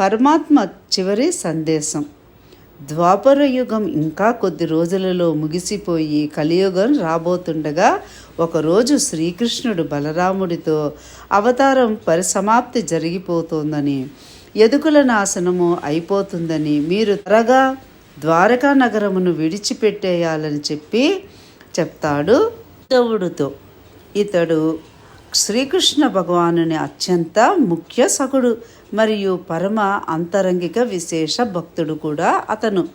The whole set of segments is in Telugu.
పరమాత్మ చివరి సందేశం. ద్వాపర యుగం ఇంకా కొద్ది రోజులలో ముగిసిపోయి కలియుగం రాబోతుండగా ఒకరోజు శ్రీకృష్ణుడు బలరాముడితో అవతారం పరిసమాప్తి జరిగిపోతోందని ఎదుకుల నాశనము అయిపోతుందని మీరు త్వరగా ద్వారకా నగరమును విడిచిపెట్టేయాలని చెప్పి చెప్తాడు. ఉద్ధవుడితో ఇతడు శ్రీకృష్ణ భగవానుని అత్యంత ముఖ్య సకుడు మరియు పరమ అంతరంగిక విశేష భక్తుడు కూడా అతను.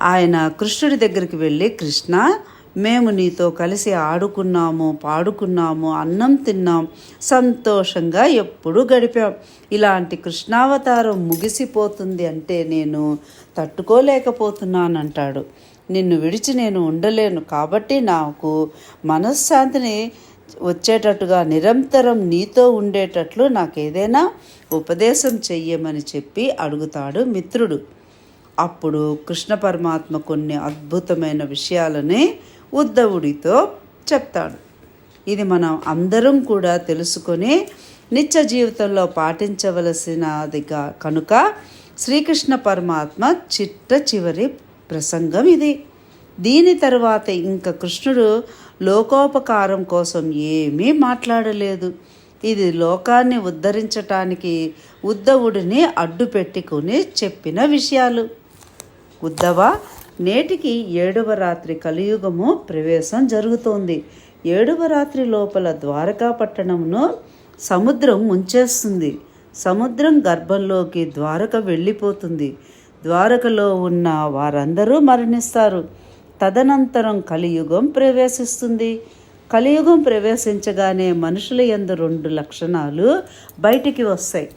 ఆయన కృష్ణుడి దగ్గరికి వెళ్ళి కృష్ణ మేము నీతో కలిసి ఆడుకున్నాము పాడుకున్నాము అన్నం తిన్నాం సంతోషంగా ఎప్పుడు గడిపాం. ఇలాంటి కృష్ణావతారం ముగిసిపోతుంది అంటే నేను తట్టుకోలేకపోతున్నానంటాడు. నిన్ను విడిచి నేను ఉండలేను కాబట్టి నాకు మనశ్శాంతిని వచ్చేటట్టుగా నిరంతరం నీతో ఉండేటట్లు నాకు ఏదైనా ఉపదేశం చెయ్యమని చెప్పి అడుగుతాడు మిత్రుడు. అప్పుడు కృష్ణ పరమాత్మ కొన్ని అద్భుతమైన విషయాలని ఉద్ధవుడితో చెప్తాడు. ఇది మనం అందరం కూడా తెలుసుకొని నిత్య జీవితంలో పాటించవలసినదిగా కనుక శ్రీకృష్ణ పరమాత్మ చిట్ట చివరి ప్రసంగం ఇది. దీని తర్వాత ఇంకా కృష్ణుడు లోకోపకారం కోసం ఏమీ మాట్లాడలేదు. ఇది లోకాన్ని ఉద్ధరించటానికి ఉద్ధవుడిని అడ్డు పెట్టుకుని చెప్పిన విషయాలు. ఉద్ధవ నేటికి ఏడవ రాత్రి కలియుగము ప్రవేశం జరుగుతోంది. ఏడవ రాత్రి లోపల ద్వారకా పట్టణంను సముద్రం ముంచేస్తుంది. సముద్రం గర్భంలోకి ద్వారక వెళ్ళిపోతుంది. ద్వారకలో ఉన్న వారందరూ మరణిస్తారు. తదనంతరం కలియుగం ప్రవేశిస్తుంది. కలియుగం ప్రవేశించగానే మనుషుల యందు రెండు లక్షణాలు బయటికి వస్తాయి.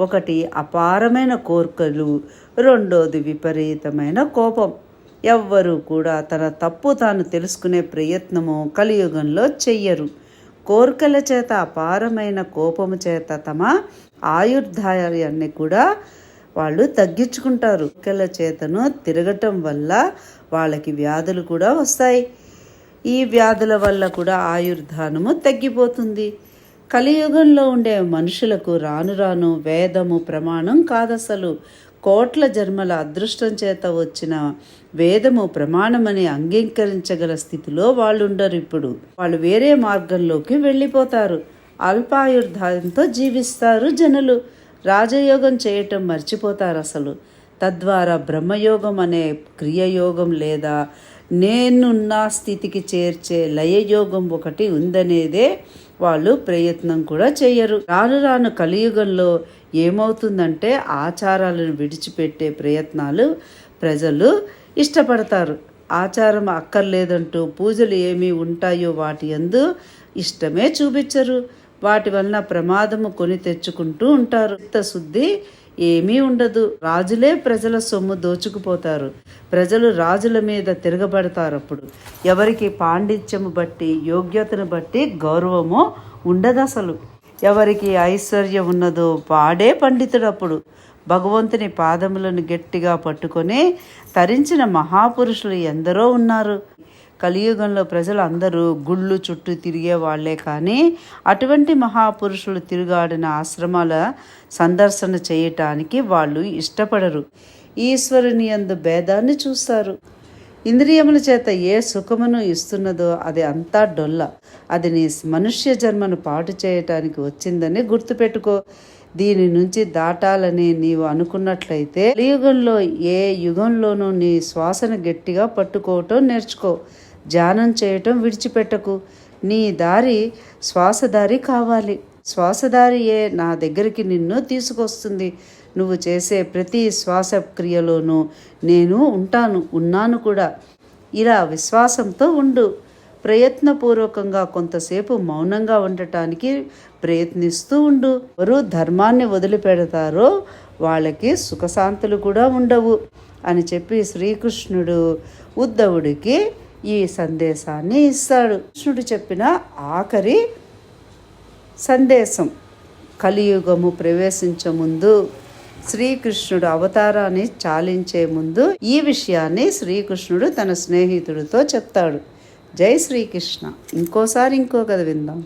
ఒకటి అపారమైన కోరికలు రెండోది విపరీతమైన కోపం. ఎవ్వరూ కూడా తన తప్పు తాను తెలుసుకునే ప్రయత్నము కలియుగంలో చెయ్యరు. కోరికల చేత అపారమైన కోపము చేత తమ ఆయుర్దాయాన్ని కూడా వాళ్ళు తగ్గించుకుంటారు. కోరికల చేతను తిరగటం వల్ల వాళ్ళకి వ్యాధులు కూడా వస్తాయి. ఈ వ్యాధుల వల్ల కూడా ఆయుర్ధానము తగ్గిపోతుంది. కలియుగంలో ఉండే మనుషులకు రాను రాను వేదము ప్రమాణం కాదసలు. కోట్ల జన్మల అదృష్టం చేత వచ్చిన వేదము ప్రమాణమని అంగీకరించగల స్థితిలో వాళ్ళు ఉండరు ఇప్పుడు. వాళ్ళు వేరే మార్గంలోకి వెళ్ళిపోతారు. అల్పాయుర్ధాయంతో జీవిస్తారు జనులు. రాజయోగం చేయటం మర్చిపోతారు అసలు తద్వారా బ్రహ్మయోగం అనే క్రియయోగం లేదా నేనున్న స్థితికి చేర్చే లయయోగం ఒకటి ఉందనేదే వాళ్ళు ప్రయత్నం కూడా చేయరు. రాను రాను కలియుగంలో ఏమవుతుందంటే ఆచారాలను విడిచిపెట్టే ప్రయత్నాలు ప్రజలు ఇష్టపడతారు. ఆచారం అక్కర్లేదంటూ పూజలు ఏమి ఉంటాయో వాటి ఎందు ఇష్టమే చూపించరు. వాటి వలన ప్రమాదము కొని తెచ్చుకుంటూ ఉంటారు. శుద్ధి ఏమీ ఉండదు. రాజులే ప్రజల సొమ్ము దోచుకుపోతారు. ప్రజలు రాజుల మీద తిరగబడతారు అప్పుడు. ఎవరికి పాండిత్యము బట్టి యోగ్యతను బట్టి గౌరవము ఉండదు అసలు ఎవరికి ఐశ్వర్యం ఉన్నదో వాడే పండితుడు అప్పుడు. భగవంతుని పాదములను గట్టిగా పట్టుకొని తరించిన మహాపురుషులు ఎందరో ఉన్నారు. కలియుగంలో ప్రజలు అందరూ గుళ్ళు చుట్టూ తిరిగే వాళ్ళే కానీ అటువంటి మహాపురుషులు తిరుగాడిన ఆశ్రమాల సందర్శన చేయటానికి వాళ్ళు ఇష్టపడరు. ఈశ్వరుని అందు భేదాన్ని చూస్తారు. ఇంద్రియముల చేత ఏ సుఖమును ఇస్తున్నదో అది అంతా డొల్ల. అది నీ మనుష్య జన్మను పాటు చేయటానికి వచ్చిందని గుర్తుపెట్టుకో. దీని నుంచి దాటాలని నీవు అనుకున్నట్లయితే కలియుగంలో ఏ యుగంలోనూ నీ శ్వాసను గట్టిగా పట్టుకోవటం నేర్చుకో. ధ్యానం చేయటం విడిచిపెట్టకు. నీ దారి శ్వాసదారి కావాలి. శ్వాసదారియే నా దగ్గరికి నిన్ను తీసుకొస్తుంది. నువ్వు చేసే ప్రతి శ్వాసక్రియలోనూ నేను ఉంటాను ఉన్నాను కూడా. ఇలా విశ్వాసంతో ఉండు. ప్రయత్నపూర్వకంగా కొంతసేపు మౌనంగా ఉండటానికి ప్రయత్నిస్తూ ఉండు. ఎవరు ధర్మాన్ని వదిలిపెడతారో వాళ్ళకి సుఖశాంతులు కూడా ఉండవు అని చెప్పి శ్రీకృష్ణుడు ఉద్ధవుడికి ఈ సందేశాన్ని ఇస్తాడు. కృష్ణుడు చెప్పిన ఆఖరి సందేశం కలియుగము ప్రవేశించే ముందు శ్రీకృష్ణుడు అవతారాన్ని చాలించే ముందు ఈ విషయాన్ని శ్రీకృష్ణుడు తన స్నేహితుడితో చెప్తాడు. జై శ్రీకృష్ణ. ఇంకోసారి ఇంకో కథ విందాం.